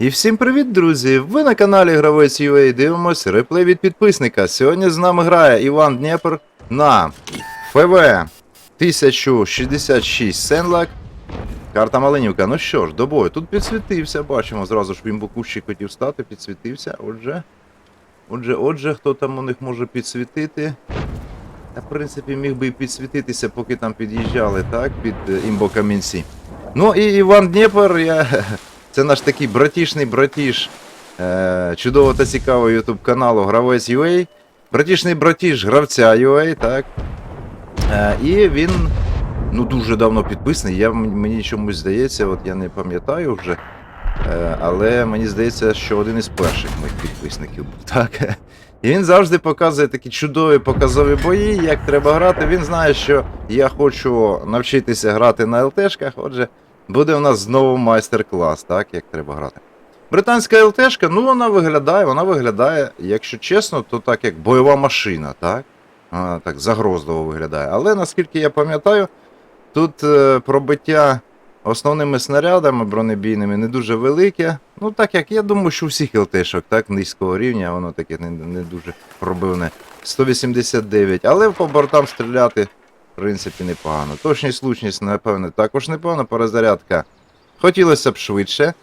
І всім привіт, друзі! Ви на каналі Гравець UA дивимось реплей від підписника. Сьогодні з нами грає Іван Дніпр на ФВ 1066 Сенлак. Карта Малинівка. Ну що ж, до бою. Тут підсвітився, бачимо, зразу ж він бокущик хотів стати, підсвітився. Отже. Отже, отже, хто там у них може підсвітити? Та, в принципі, міг би і підсвітитися, поки там під'їжджали, так, під е, імбокамінці. Ну і Іван Дніпер, я... це наш такий братішний братіш е... чудового та цікавого ютуб каналу Гравець UA. Братішний братіш гравця UA, так. Е... І він ну, дуже давно підписаний. Я, мені чомусь здається, от я не пам'ятаю вже. Е, але мені здається, що один із перших моїх підписників був. Так. І він завжди показує такі чудові показові бої, як треба грати. Він знає, що я хочу навчитися грати на ЛТшках. Отже, буде у нас знову майстер-клас, так, як треба грати. Британська ЛТшка, ну вона виглядає, вона виглядає, якщо чесно, то так як бойова машина, так? Вона так загрозливо виглядає. Але наскільки я пам'ятаю, тут е, пробиття основними снарядами бронебійними не дуже велике. Ну, так як я думаю, що у всіх ЛТшок, так, низького рівня, воно таке не, не дуже пробивне. 189, але по бортам стріляти, принципі, непогано. Точність, влучність, напевне, також непогано. Перезарядка хотілося б швидше.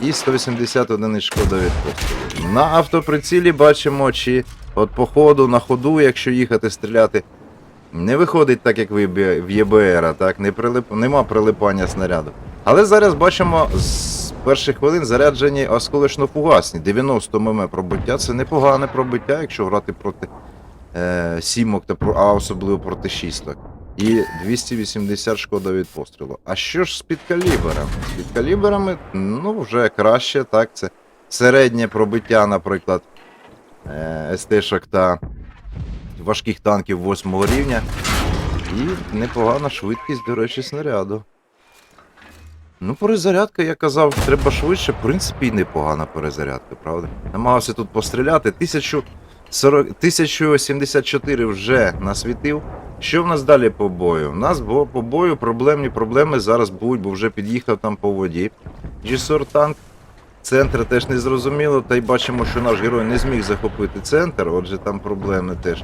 І 180 одиниць шкода від пострілу. На автоприцілі бачимо, чи от по ходу, на ходу, якщо їхати стріляти, не виходить так, як в ЄБ- в ЄБР, так? Не прилип... нема прилипання снаряду. Але зараз бачимо з перших хвилин заряджені осколочно-фугасні. 90 мм пробиття це непогане пробиття, якщо грати проти е, сімок, а особливо проти шісток. І 280 шкода від пострілу. А що ж з підкаліберами? З підкаліберами, ну, вже краще, так, це середнє пробиття, наприклад, е, СТ-шок та важких танків 8 рівня. І непогана швидкість, до речі, снаряду. Ну, перезарядка, я казав, треба швидше, в принципі, непогана перезарядка, правда? Намагався тут постріляти. 1040... 1074 вже насвітив. Що в нас далі по бою? У нас по бою проблемні проблеми зараз будуть, бо вже під'їхав там по воді. G-Sor танк. Центр теж не зрозуміло, та й бачимо, що наш герой не зміг захопити центр, отже там проблеми теж.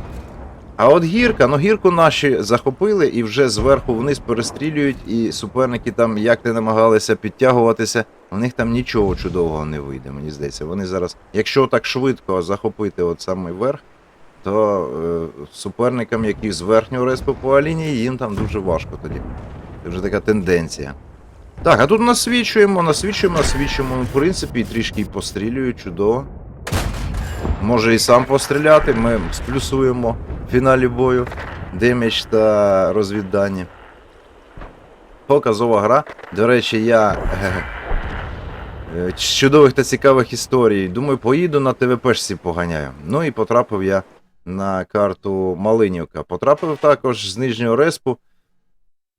А от гірка, ну гірку наші захопили і вже зверху вниз перестрілюють, і суперники там як не намагалися підтягуватися, в них там нічого чудового не вийде, мені здається. Вони зараз, якщо так швидко захопити от самий верх, то е, суперникам, які з верхнього респу по лінії, їм там дуже важко тоді. Це вже така тенденція. Так, а тут насвічуємо, насвічуємо, насвічуємо. В принципі, трішки й пострілюють, чудово. Може і сам постріляти, ми сплюсуємо в фіналі бою демедж та розвіддані. Показова гра. До речі, я е, е, з чудових та цікавих історій. Думаю, поїду на ТВПшці поганяю. Ну і потрапив я на карту Малинівка. Потрапив також з нижнього респу.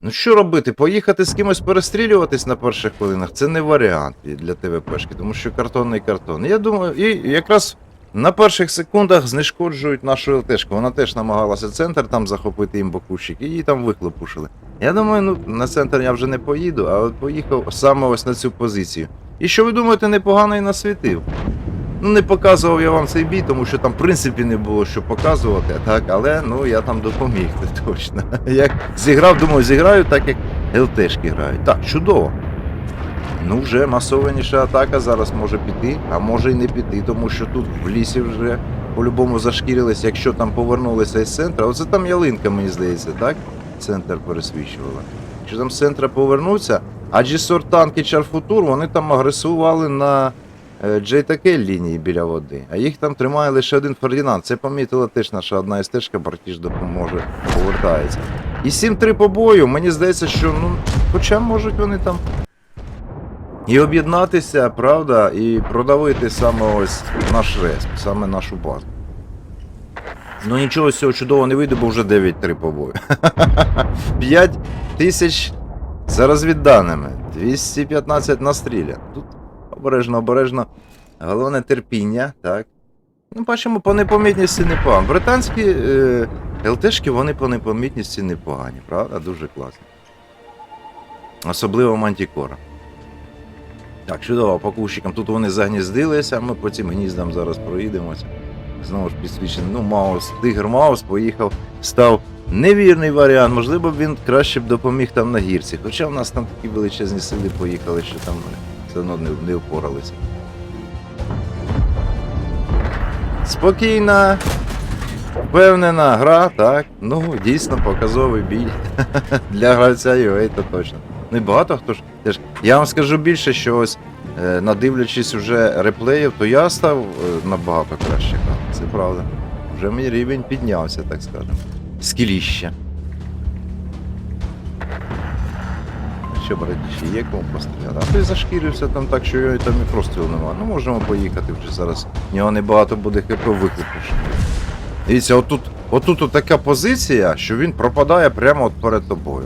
Ну що робити? Поїхати з кимось перестрілюватись на перших хвилинах це не варіант для ТВПшки, тому що картонний картон. Я думаю, і якраз на перших секундах знешкоджують нашу ЛТшку. Вона теж намагалася центр там захопити їм бокущик, і її там вихлопушили. Я думаю, ну на центр я вже не поїду, а от поїхав саме ось на цю позицію. І що ви думаєте, непогано і насвітив? Ну, не показував я вам цей бій, тому що там, в принципі, не було що показувати, так, але ну я там допоміг, це точно. Як зіграв, думаю, зіграю так, як ЛТшки грають. Так, чудово. Ну, вже масованіша атака зараз може піти, а може й не піти, тому що тут в лісі вже по-любому зашкірились, якщо там повернулися із центра. Оце там ялинка, мені здається, так? Центр пересвічувала. Якщо там з центра повернуться, а G-Sor танки Чарфутур, вони там агресували на е, лінії біля води, а їх там тримає лише один Фердінанд. Це помітила теж наша одна стежка, братіж допоможе, повертається. І 7-3 по бою, мені здається, що ну, хоча можуть вони там і об'єднатися, правда, і продавити саме ось наш респ, саме нашу базу. Ну нічого з цього чудового не вийде, бо вже 9-3 по бою. 5 тисяч за розвідданими, 215 настрілян. Тут обережно, обережно. Головне терпіння, так. Ну, бачимо, по непомітності непогано. Британські е, ЛТшки, вони по непомітності непогані, правда? Дуже класно. Особливо Мантікора. Так, чудово, по кущикам. Тут вони загніздилися, ми по цим гніздам зараз проїдемося. Знову ж підсвічено. Ну, Маус, Тигр Маус поїхав, став невірний варіант. Можливо, він краще б допоміг там на гірці. Хоча в нас там такі величезні сили поїхали, що там ми все одно не, не впоралися. Спокійна, впевнена гра, так. Ну, дійсно показовий бій. Для гравця UA то точно. Ну і багато хто ж теж. Я вам скажу більше, що ось е, надивлячись уже реплеїв, то я став е, набагато краще. Це правда. Вже мій рівень піднявся, так скажемо. Скіліще. Що, братіші, є кому постріляти? А ти зашкірився там так, що його там і прострілу нема. Ну можемо поїхати вже зараз. В нього небагато буде хп викликнеш. Дивіться, отут, отут така позиція, що він пропадає прямо от перед тобою.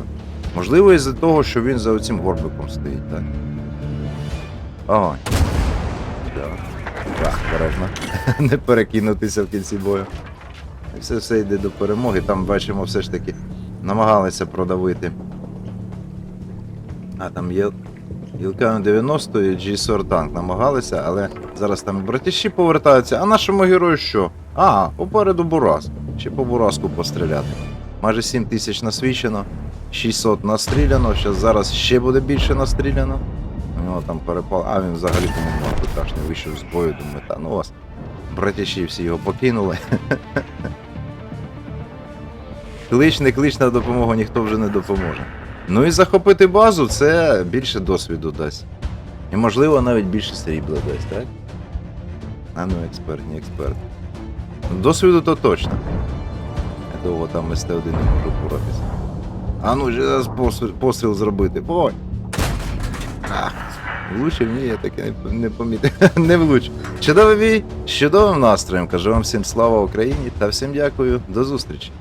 Можливо, із-за того, що він за оцим горбиком стоїть, так. Ага. Так, бережно. Не перекинутися в кінці бою. І все, все йде до перемоги. Там бачимо, все ж таки намагалися продавити. А там є. Ілкан 90 і G-Sor танк намагалися, але зараз там братіші повертаються. А нашому герою що? А, попереду Бурас. Ще по Бураску постріляти. Майже 7 тисяч насвічено, 600 настріляно, щас зараз ще буде більше настріляно. У нього там перепал. А він взагалі по-моєму не вийшов з бою, думаю, та ну вас. Братіші всі його покинули. Клич, не клич на допомогу, ніхто вже не допоможе. Ну і захопити базу це більше досвіду дасть. І можливо навіть більше срібла дасть, так? А ну, експерт, не експерт. Досвіду то точно. Я довго там СТ-1 не можу впоратися. А ну, зараз постріл зробити. Бой! Ах, влучив, ні, я таке не, не помітив. не влучив. Чудовий бій, з чудовим настроєм. Кажу вам всім слава Україні та всім дякую. До зустрічі.